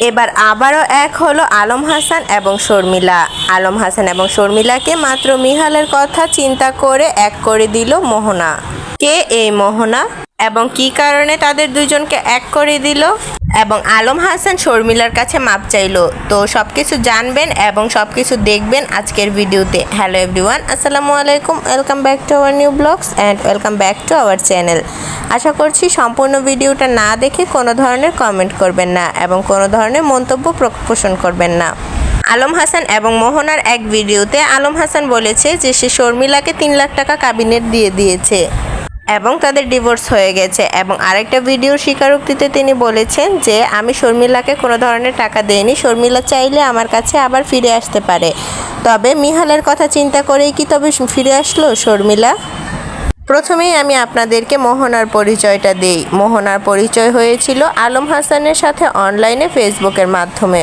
এবার আবারও এক হলো আলম হাসান এবং শর্মিলা। আলম হাসান এবং শর্মিলাকে মাত্র মিহালের কথা চিন্তা করে এক করে দিল মোহনা। কে এই মোহনা এবং কি কারণে তাদের দুজনকে এক করে দিল? এবং আলম হাসান শর্মিলার কাছে মাপ চাইলো। তো সব কিছু জানবেন এবং সব কিছু দেখবেন আজকের ভিডিওতে। হ্যালো এভরিওয়ান আসসালামু আলাইকুম। Welcome back to our new vlogs and welcome back to our channel আশা করছি সম্পূর্ণ ভিডিওটা না দেখে কোনো ধরনের কমেন্ট করবেন না এবং কোনো ধরনের মন্তব্য পোষণ করবেন না। আলম হাসান এবং মোহনার এক ভিডিওতে আলম হাসান বলেছে যে সে শর্মিলাকে তিন লাখ টাকা কাবিনেট দিয়ে দিয়েছে। এবং তাদের ডিভোর্স হয়ে গেছে। এবং আরেকটা ভিডিওর স্বীকারোক্তিতে তিনি বলেছেন যে, আমি শর্মিলাকে কোনো ধরনের টাকা দেইনি। শর্মিলা চাইলে আমার কাছে আবার ফিরে আসতে পারে। তবে মিহালের কথা চিন্তা করেই কি তবে ফিরে আসলো শর্মিলা? প্রথমেই আমি আপনাদেরকে মোহনার পরিচয়টা দিই। মোহনার পরিচয় হয়েছিল আলম হাসানের সাথে অনলাইনে ফেসবুকের মাধ্যমে।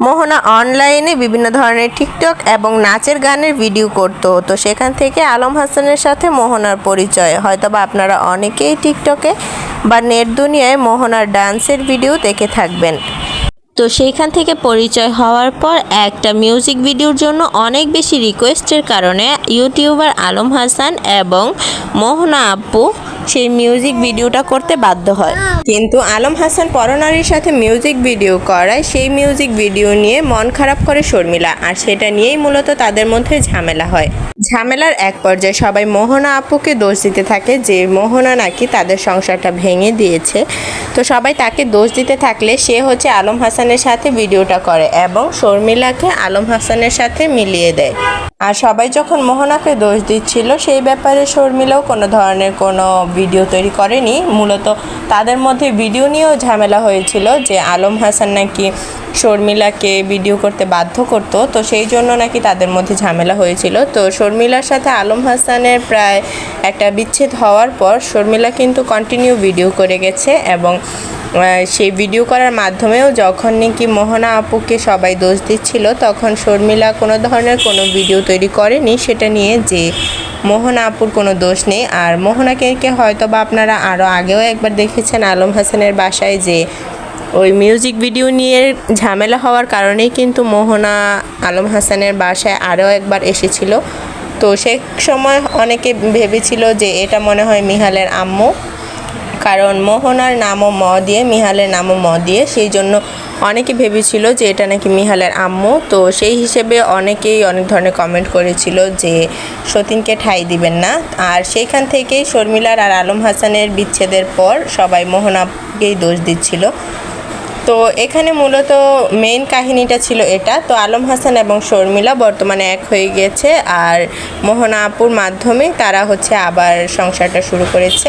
মোহনা অনলাইনে বিভিন্ন ধরনের টিকটক এবং নাচের গানের ভিডিও করত। তো সেখান থেকে আলম হাসানের সাথে মোহনার পরিচয়। হয়তোবা আপনারা অনেকেই টিকটকে বা নেট দুনিয়ায় মোহনার ডান্সের ভিডিও দেখে থাকবেন। তো সেইখান থেকে পরিচয় হওয়ার পর একটা মিউজিক ভিডিওর জন্য অনেক বেশি রিকোয়েস্টের কারণে ইউটিউবার আলম হাসান এবং মোহনা আপু সেই মিউজিক ভিডিওটা করতে বাধ্য হয়। কিন্তু আলম হাসান পরনারীর সাথে মিউজিক ভিডিও করায় সেই মিউজিক ভিডিও নিয়ে মন খারাপ করে শর্মিলা, আর সেটা নিয়েই মূলত তাদের মধ্যে ঝামেলা হয়। ঝামেলার এক পর্যায়ে সবাই মোহনা আপুকে দোষ দিতে থাকে যে মোহনা নাকি তাদের সংসারটা ভেঙে দিয়েছে। তো সবাই তাকে দোষ দিতে থাকলে সে হচ্ছে আলম হাসানের সাথে ভিডিওটা করে এবং শর্মিলাকে আলম হাসানের সাথে মিলিয়ে দেয়। আর সবাই যখন মোহনাকে দোষ দিচ্ছিল, সেই ব্যাপারে শর্মিলাও কোনো ধরনের কোনো ভিডিও তৈরি করেনি। মূলত তাদের মধ্যে ভিডিও নিয়েও ঝামেলা হয়েছিল যে আলম হাসান নাকি শর্মিলাকে ভিডিও করতে বাধ্য করতো, তো সেই জন্য নাকি তাদের মধ্যে ঝামেলা হয়েছিল। তো শর্মিলার সাথে আলম হাসানের প্রায় একটা বিচ্ছেদ হওয়ার পর শর্মিলা কিন্তু কন্টিনিউ ভিডিও করে গেছে এবং সেই ভিডিও করার মাধ্যমেও যখন নাকি মোহনা আপুকে সবাই দোষ দিচ্ছিল, তখন শর্মিলা কোনো ধরনের কোনো ভিডিও তৈরি করেনি, সেটা নিয়ে যে মোহনা আপুর কোনো দোষ নেই। আর মোহনাকে হয়তো বা আপনারা আরও আগেও একবার দেখেছেন আলম হাসানের বাসায় যে ওই মিউজিক ভিডিও নিয়ে ঝামেলা হওয়ার কারণেই কিন্তু মোহনা আলম হাসানের বাসায় আরও একবার এসেছিল। তো সে সময় অনেকে ভেবেছিল যে এটা মনে হয় মিহালের আম্মু। কারণ মোহনার নামও ম দিয়ে, মিহালের নামও ম দিয়ে। সেই জন্য অনেকে ভেবেছিল যে এটা নাকি মিহালের আম্মু। তো সেই হিসেবে অনেকেই অনেক ধরনের কমেন্ট করেছিল যে সতীনকে ঠাই দিবেন না। আর সেইখান থেকেই শর্মিলার আর আলম হাসানের বিচ্ছেদের পর সবাই মোহনাকেই দোষ দিচ্ছিল। তো এখানে মূলত মেইন কাহিনীটা ছিল এটা। তো আলম হাসান এবং শর্মিলা বর্তমানে এক হয়ে গেছে। আর মোহনা আপুর মাধ্যমে তারা হচ্ছে আবার সংসারটা শুরু করেছে।